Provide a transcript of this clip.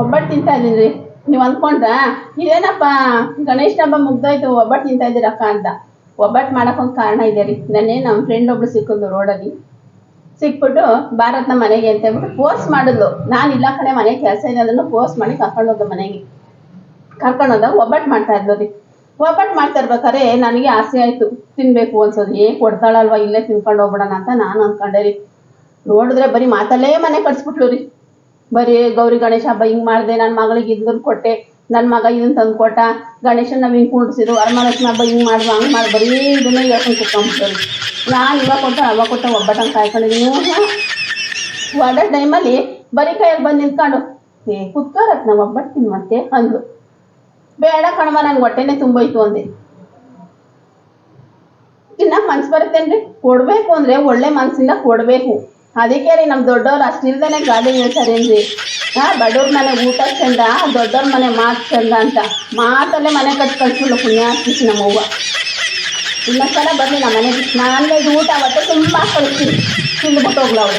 ಒಬ್ಬಟ್ಟು ತಿಂತಾ ಇದ್ದೀನಿ ರೀ. ನೀವು ಅಂದ್ಕೊಂಡ್ರ ಇದೇನಪ್ಪ? ಗಣೇಶ ಹಬ್ಬ ಮುಗ್ದೋಯ್ತು, ಒಬ್ಬಟ್ಟು ತಿಂತಾ ಇದ್ದೀರಕ್ಕ ಅಂತ. ಒಬ್ಬಟ್ಟು ಮಾಡೋಕ್ಕೊಂದು ಕಾರಣ ಇದೆ ರೀ. ನನ್ನೇ ನಮ್ಮ ಫ್ರೆಂಡ್ ಒಬ್ಳು ಸಿಕ್ಕಿದ್ರು ರೋಡಲ್ಲಿ ಸಿಕ್ಬಿಟ್ಟು ಭಾರತ್ನ ಮನೆಗೆ ಅಂತ ಹೇಳ್ಬಿಟ್ಟು ಪೋಸ್ಟ್ ಮಾಡಿದ್ಲು. ನಾನು ಇಲ್ಲ ಕಡೆ ಮನೆ ಕೆಲಸ ಇದೆ ಅದನ್ನು ಪೋಸ್ಟ್ ಮಾಡಿ ಕರ್ಕೊಂಡೋದ್ಲು ಮನೆಗೆ. ಕರ್ಕೊಂಡೋದಾಗ ಒಬ್ಬಟ್ಟು ಮಾಡ್ತಾ ಇದ್ಲು ರೀ. ಒಬ್ಬಟ್ಟು ಮಾಡ್ತಾ ಇರ್ಬೇಕಾದ್ರೆ ನನಗೆ ಆಸೆ ಆಯಿತು. ತಿನ್ನಬೇಕು ಅನ್ಸೋದು. ಏ, ಕೊಡ್ತಾಳಲ್ವ? ಇಲ್ಲೇ ತಿನ್ಕೊಂಡು ಹೋಗ್ಬಿಡೋಣ ಅಂತ ನಾನು ಅಂದ್ಕೊಂಡೆ ರೀ. ನೋಡಿದ್ರೆ ಬರೀ ಮಾತಲ್ಲೇ ಮನೆ ಕಟ್ಸ್ಬಿಟ್ಲು ರೀ. ಬರೀ, ಗೌರಿ ಗಣೇಶ ಹಬ್ಬ ಹಿಂಗೆ ಮಾಡಿದೆ ನನ್ನ ಮಗಳಿಗೆ ಇದನ್ನ ಕೊಟ್ಟೆ ನನ್ನ ಮಗ ಇದನ್ನ ತಂದು ಕೊಟ್ಟ, ಗಣೇಶನ ನಾವು ಹಿಂಗೆ ಕುಂಡಿಸಿದ್ರು ವರಮಹಾಲಕ್ಷ್ಮಿ ಹಬ್ಬ ಹಿಂಗೆ ಮಾಡುವ ಹಂಗೆ ಮಾಡಿ ಬರೀ ಇದನ್ನ ಹೇಳ್ಕೊಂಡು ಕುತ್ಕೊಂಡ್ಬಿಟ್ಟರು ನಾನು ಇವಾಗ ಕೊಟ್ಟ ಅವಾಗ ಕೊಟ್ಟ ಒಬ್ಬಟ್ಟಂಗೆ ಕಾಯ್ಕೊಂಡಿದ್ದೀನಿ ಒಳ್ಳೆ ಟೈಮಲ್ಲಿ ಬರೀ ಕೈಯಲ್ಲಿ ಬಂದು ನಿಂತ್ಕೊಂಡು, ಏ ಕುತ್ಕೊಳತ್ ನಾವು ಒಬ್ಬಟ್ಟು ಮತ್ತೆ ಅಂದ್ಲು. ಬೇಡ ಕಣವ ನನ್ಗೆ ಹೊಟ್ಟೆನೇ ತುಂಬೋಯ್ತು ಅಂದೆ. ತಿನ್ನಕ್ ಮನ್ಸು ಬರುತ್ತೇನ್ರಿ? ಕೊಡ್ಬೇಕು ಅಂದ್ರೆ ಒಳ್ಳೆ ಮನ್ಸಿಂದ ಕೊಡ್ಬೇಕು. ಅದಕ್ಕೆ ರೀ ನಮ್ಮ ದೊಡ್ಡವ್ರು ಅಷ್ಟಿಲ್ದೇ ಗಾಡಿ ಹೇಳ್ತಾರೇನ್ರಿ ಹಾ ಬಡವ್ರ ಮನೆ ಊಟ ಚಂದ, ದೊಡ್ಡವ್ರ ಮನೆ ಮಾತು ಚಂದ ಅಂತ. ಮಾತಲ್ಲೇ ಮನೆ ಕಟ್ಟಿ ಕಳ್ಸಿಲ್ಲ ಪುಣ್ಯ ಆಗ್ತಿತ್ತು ನಮ್ಮವ್ವ ಇನ್ನೊಂದ್ಸಲ ಬರಲಿ ನಮ್ಮ ಮನೆಗೆ ನಾನು ಊಟ ಅವತ್ತೆ ತುಂಬ ಕಳಿಸ್ತೀನಿ ತಿಂದ್ಬಿಟ್ಟು ಹೋಗ್ಲವ್ರು